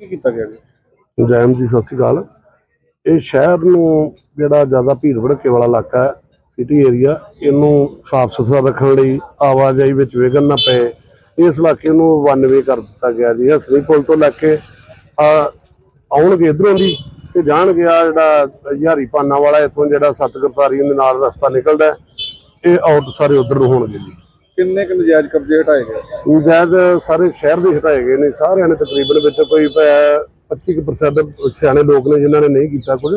ਕੀ ਕੀਤਾ ਗਿਆ ਜੀ? ਜੈਮ ਜੀ, ਸਤਿ ਸ਼੍ਰੀ ਅਕਾਲ। ਇਹ ਸ਼ਹਿਰ ਨੂੰ ਜਿਹੜਾ ਜ਼ਿਆਦਾ ਭੀੜ ਭੜੱਕੇ ਵਾਲਾ ਇਲਾਕਾ ਹੈ ਸਿਟੀ ਏਰੀਆ ਇਹਨੂੰ ਸਾਫ਼ ਸੁਥਰਾ ਰੱਖਣ ਲਈ ਆਵਾਜਾਈ ਵਿੱਚ ਵਿਘਨ ਨਾ ਪਏ। ਇਸ ਇਲਾਕੇ ਨੂੰ ਵਨਵੇ ਕਰ ਦਿੱਤਾ ਗਿਆ ਜੀ। ਹਸਰੀ ਪੁਲ ਤੋਂ ਲੈ ਕੇ ਆਉਣਗੇ ਇਧਰੋਂ ਦੀ ਤੇ ਜਾਣਗੇ ਆ ਜਿਹੜਾ ਹਜ਼ਾਰੀ ਪਾਨਾ ਵਾਲਾ ਇੱਥੋਂ ਜਿਹੜਾ ਸੱਤ ਦੇ ਨਾਲ ਰਸਤਾ ਨਿਕਲਦਾ ਇਹ ਆਊਟ ਸਾਰੇ ਉਧਰ ਨੂੰ ਹੋਣਗੇ ਜੀ। ਕਿੰਨੇ ਕੁ ਨਜਾਇਜ਼ ਕਬਜ਼ੇ ਹਟਾਏ ਗਏ? ਨਜਾਇਜ਼ ਸਾਰੇ ਸ਼ਹਿਰ ਦੇ ਹਟਾਏ ਗਏ ਨੇ ਸਾਰਿਆਂ ਨੇ ਤਕਰੀਬਨ ਵਿੱਚ ਕੋਈ 25% ਸਿਆਣੇ ਲੋਕ ਨੇ ਜਿਨ੍ਹਾਂ ਨੇ ਨਹੀਂ ਕੀਤਾ ਕੁਝ।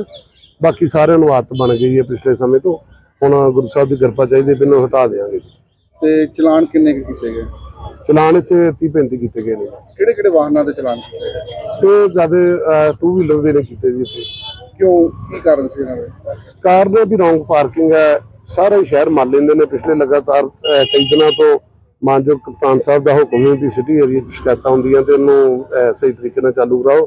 ਬਾਕੀ ਸਾਰਿਆਂ ਨੂੰ ਆਦਤ ਬਣ ਗਈ ਹੈ ਪਿਛਲੇ ਸਮੇਂ ਤੋਂ। ਹੁਣ ਗੁਰੂ ਸਾਹਿਬ ਦੀ ਕਿਰਪਾ ਚਾਹੀਦੀ ਇਹਨੂੰ ਹਟਾ ਦੇਵਾਂਗੇ ਤੇ ਚਲਾਨ ਕਿੰਨੇ ਕੁ ਕੀਤੇ ਗਏ? ਚਲਾਨ ਇੱਥੇ 30 35 ਕੀਤੇ ਗਏ ਨੇ। ਕਿਹੜੇ ਕਿਹੜੇ ਵਾਹਨਾਂ ਦੇ ਚਲਾਨ ਕੀਤੇ ਗਏ? ਤੇ ਜਦ ਟੂ ਵੀਲਰ ਦੇ ਨੇ ਕੀਤੇ ਜੀ ਇੱਥੇ। ਕਿਉਂ? ਕੀ ਕਾਰਨ ਸੀ ਇਹਨਾਂ ਦੇ? ਕਾਰਨ ਵੀ ਰੌਂਗ ਪਾਰਕਿੰਗ ਹੈ। ਸਾਰੇ ਸ਼ਹਿਰ ਮੰਨ ਲੈਂਦੇ ਨੇ ਪਿਛਲੇ ਲਗਾਤਾਰ ਕਈ ਦਿਨਾਂ ਤੋਂ ਮਾਨਯੋਗ ਕਪਤਾਨ ਸਾਹਿਬ ਦਾ ਹੁਕਮ ਹੈ ਵੀ ਸਿਟੀ ਏਰੀਆ 'ਚ ਸ਼ਿਕਾਇਤਾਂ ਹੁੰਦੀਆਂ ਤੇ ਇਹਨੂੰ ਸਹੀ ਤਰੀਕੇ ਨਾਲ ਚਾਲੂ ਕਰਾਓ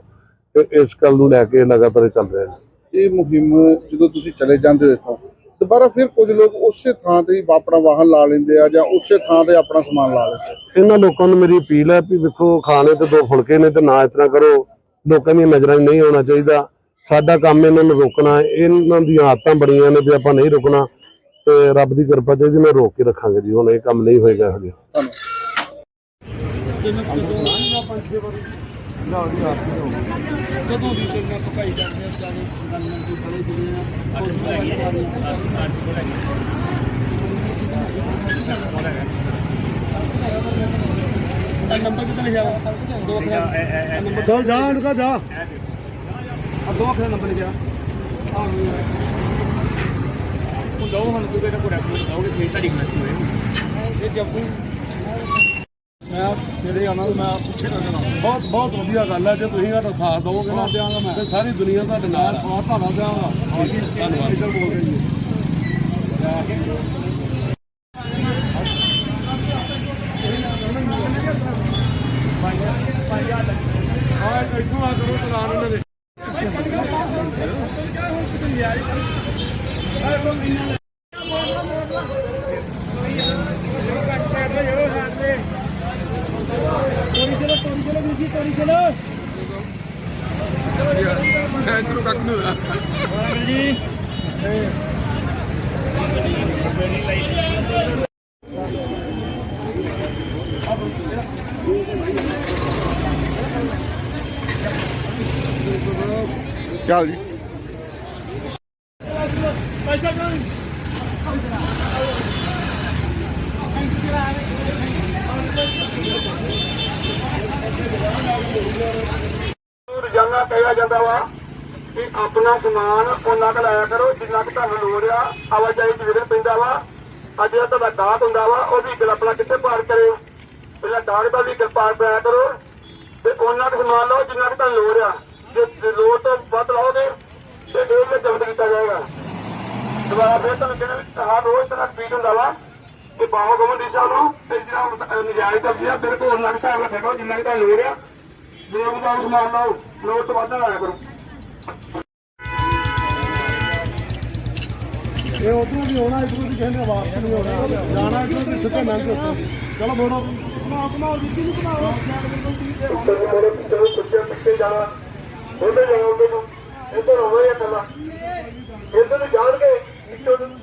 ਤੇ ਇਸ ਗੱਲ ਨੂੰ ਲੈ ਕੇ ਲਗਾਤਾਰ ਚੱਲ ਰਿਹਾ ਹੈ ਇਹ ਮੁਹਿੰਮ ਜਦੋਂ ਤੁਸੀਂ ਚਲੇ ਜਾਂਦੇ ਹੋ ਦੁਬਾਰਾ ਫਿਰ ਕੁਝ ਲੋਕ ਉਸੇ ਥਾਂ ਤੇ ਹੀ ਆਪਣਾ ਵਾਹਨ ਲਾ ਲੈਂਦੇ ਆ ਜਾਂ ਉਸੇ ਥਾਂ ਤੇ ਆਪਣਾ ਸਮਾਨ ਲਾ ਲੈਂਦੇ। ਇਹਨਾਂ ਲੋਕਾਂ ਨੂੰ ਮੇਰੀ ਅਪੀਲ ਹੈ ਵੀ ਵੇਖੋ ਖਾਣੇ ਤੇ ਦੋ ਫੁਲਕੇ ਨੇ ਤੇ ਨਾ ਇਤਨਾ ਕਰੋ ਲੋਕਾਂ ਦੀਆਂ ਨਜ਼ਰਾਂ ਨਹੀਂ ਆਉਣਾ ਚਾਹੀਦਾ ਸਾਡਾ ਕੰਮ ਇਹਨਾਂ ਨੂੰ ਰੋਕਣਾ। ਇਹਨਾਂ ਦੀਆਂ ਆਦਤਾਂ ਬੜੀਆਂ ਨੇ ਵੀ ਆਪਾਂ ਨਹੀਂ ਰੁਕਣਾ ਤੇ ਰੱਬ ਦੀ ਕਿਰਪਾ ਚਾਹੀਦੀ ਮੈਂ ਰੋਕ ਕੇ ਰੱਖਾਂਗੇ ਜੀ, ਹੁਣ ਇਹ ਕੰਮ ਨਹੀਂ ਹੋਏਗਾ ਹਜੇ। ਧੰਨਵਾਦ ਜਦੋਂ ਵੀ ਚੰਗਾ ਪਕਾਈ ਜਾਂਦੇ ਆ ਚਾਹੇ ਗੰਨਾਂ ਦੀ ਸਾਰੇ ਜਿਹੜੇ ਆ ਨੰਬਰ ਕਿਤਨੇ ਲਿਖਿਆ ਦੋ ਅੱਖਰਾਂ ਨੰਬਰ ਚੱਲ ਜਾ ਇਨਕਾ ਜਾ। ਆ ਦੋ ਅੱਖਰਾਂ ਨੰਬਰ ਲਿਖਿਆ। ਉਹ ਦੋ ਹੁਣ ਤੂੰ ਕਿਹੜਾ ਕੋੜਾ ਕੋਲ ਜਾਓਗੇ ਫੇਰ ਤੁਹਾਡੀ ਗਲਤੀ ਹੋਏਗੀ ਇਹ ਜੱਬੂ ਮੈਂ ਸਵੇਰੇ ਆਣਾ ਤੇ ਮੈਂ ਪੁੱਛੇ ਨਾ ਬਹੁਤ ਬਹੁਤ ਵਧੀਆ ਗੱਲ ਹੈ ਜੇ ਤੁਸੀਂ ਸਾਡਾ ਸਾਥ ਦਿਓਗੇ ਨਾ ਦਿਆਂਗਾ ਮੈਂ। ਤੇ ਸਾਰੀ ਦੁਨੀਆ ਤੁਹਾਡੇ ਨਾਲ ਸਵਾਦ ਤੁਹਾਡਾ ਦਿਆਂਗਾ। ਆ ਕੀ ਧੰਨਵਾਦ। ਇੱਧਰ ਬੋਲ ਰਹੀ ਹੈ ਹਾਂ ਇੱਥੋਂ ਆ ਕਰੋ ਚਲਾਨ ਉਹਨਾਂ ਦੇ। ਚੱਲ ਜੀ ਰੋਜ਼ਾਨਾ ਕਹਿਆ ਜਾਂਦਾ ਵਾ ਕਿ ਆਪਣਾ ਸਮਾਨ ਉਹਨਾਂ ਕੁ ਲਾਇਆ ਕਰੋ, ਜਿੰਨਾ ਕੁ ਤੁਹਾਨੂੰ ਲੋੜ ਆ। ਆਵਾਜਾਈ ਚ ਪੈਂਦਾ ਵਾ, ਅੱਜ ਜਿਹੜਾ ਤੁਹਾਡਾ ਗਾਹਕ ਹੁੰਦਾ ਵਾ, ਉਹ ਵਹੀਕਲ ਆਪਣਾ ਕਿੱਥੇ ਪਾਰਕ ਕਰੇ? ਪਹਿਲਾਂ ਗਾਹਕ ਦਾ ਵਹੀਕਲ ਪਾਰਕ ਕਰਾਇਆ ਕਰੋ ਤੇ ਉਹਨਾਂ ਕੁ ਸਮਾਨ ਲਓ, ਜਿੰਨਾ ਕੁ ਤੁਹਾਨੂੰ ਲੋੜ ਆ। ਜੇ ਲੋੜ ਤੋਂ ਵੱਧ ਲਾਓਗੇ, ਤੇ ਇਹ ਵੀ ਜ਼ਬਤ ਕੀਤਾ ਜਾਏਗਾ। ਦੁਬਾਰਾ ਫਿਰ ਤੁਹਾਨੂੰ ਕਿਹੜਾ ਹਰ ਰੋਜ਼ ਤਰ੍ਹਾਂ ਟਵੀਟ ਹੁੰਦਾ ਵਾ, ਕਿ ਬਾਹੋ ਦੀ ਸਾਹਿਬ ਨੂੰ ਤੇ ਜਿਹੜਾ ਨਜਾਇਜ਼ ਕਬਜ਼ਾ ਬਿਲਕੁਲ ਉਹਨਾਂ ਕੁ ਹਿਸਾਬ ਨਾਲ ਠੇਕੋ ਜਿੰਨਾ ਕੁ ਤੁਹਾਨੂੰ ਲੋੜ ਆ ਲੋੜ ਦਾ ਸਮਾਨ ਲਓ, ਲੋੜ ਤੋਂ ਵੱਧ ਨਾ ਲਾਇਆ ਕਰੋ। ਇਹ ਉਧਰੋਂ ਵੀ ਹੋਣਾ ਇਧਰੋਂ ਵੀ ਕਿਸੇ ਨੇ ਵਾਪਸ ਨਹੀਂ ਹੋਣਾ। ਜਾਣਾ ਇਧਰੋਂ ਵੀ ਸਿੱਧਾ ਮੈਂ ਚਲੋ, ਬੋਲੋ। ਬਣਾਓ ਬਣਾਓ ਜੀ ਨੂੰ ਬਣਾਓ ਮੇਰੇ ਪਿੱਛੇ ਪਿੱਛੇ ਪਿੱਛੇ ਜਾਣਾ ਉਹਦੇ ਜਾਓਗੇ ਨੂੰ ਇੱਧਰ ਹੋਵੇ ਇਹ ਪਹਿਲਾਂ ਇੱਧਰ ਨੂੰ ਜਾਣਗੇ ਇੱਧਰ ਨੂੰ